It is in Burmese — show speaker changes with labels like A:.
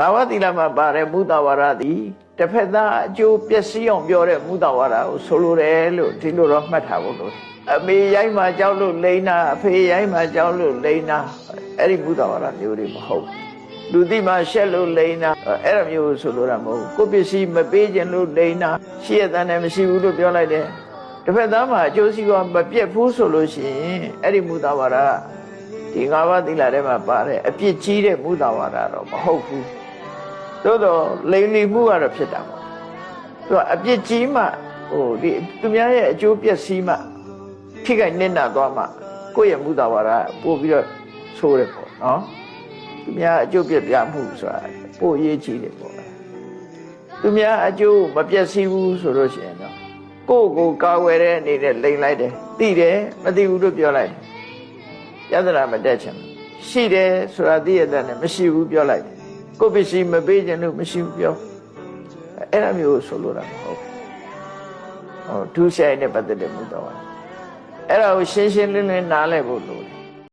A: ငါးပါးသီလမှာပါတဲ့မုဒဝါဒသည်တစ်ဖက်သားအကျိုးပျက်စီးအောင်ပြောတဲ့မုဒဝါဒကိုဆိုလိုတယ်လို့ဒီလိုတော့မှတ်ထားဖို့လို့အမေရိုက်မှကြောက်လို့လိန်နာအဖေရိုက်မှကြောက်လို့လိန်နာအဲ့ဒီမုဒဝါဒမျိုးတွေမဟုတ်ဘူးလူသိမှရှက်လို့လိန်နာအဲ့ဒါမျိုးဆိုလိုတာမဟုတ်ဘူးကိုယ့်ပစ္စည်းမပေးခြင်းလို့လိန်နာရှိရတဲ့နဲ့မရှိဘူးလို့ပြောလိုက်တယ်တစ်ဖက်သားမှာအကျိုးစီးပွားမပြတ်ဘူးဆိုလို့ရှိရင်အဲ့ဒီမုဒဝါဒဒီငါးပါးသီလထဲမှာပါတဲ့အပြစ်ကြီးတဲ့မုဒဝါဒတော့မဟုတ်ဘူး သို့တော့လိမ်လီမှုကတော့ဖြစ်တာပေါ့သူကအပြစ်ကြီးမှဟိုဒီသူများရဲ့အကျိုးပျက်စီးမှထိခိုက်နစ်နာသွားမှကိုယ့်ရဲ့မူတာဝါဒပို့ပြီးတော့ဆိုးတယ်ပေါ့နော်သူများအကျိုးပြက်ပြမှုဆိုတာပို့ရေးကြည့်တယ်ပေါ့သူများအကျိုးမပျက်စီးဘူးဆိုလို့ရှိရင်တော့ကိုယ့်ကိုယ်ကာဝယ်တဲ့အနေနဲ့လိမ်လိုက်တယ်သိတယ်မသိဘူးလို့ပြောလိုက်တယ်ယသနာမတက်ချင်ဘူးရှိတယ်ဆိုတာသိရတဲ့နဲ့မရှိဘူးပြောလိုက်တယ် ကိုယ့်ပစ္စည်းမပေးခြင်းလို့မရှိဘူးပြောအဲ့ဒါမျိုးဆိုလိုတာမဟုတ်ဘူးဟောဒုစရိုက်နဲ့ပတ်သက်တဲ့မှုတော့အဲ့ဒါကိုရှင်းရှင်းလင်းလင်းနားလည်ဖို့လို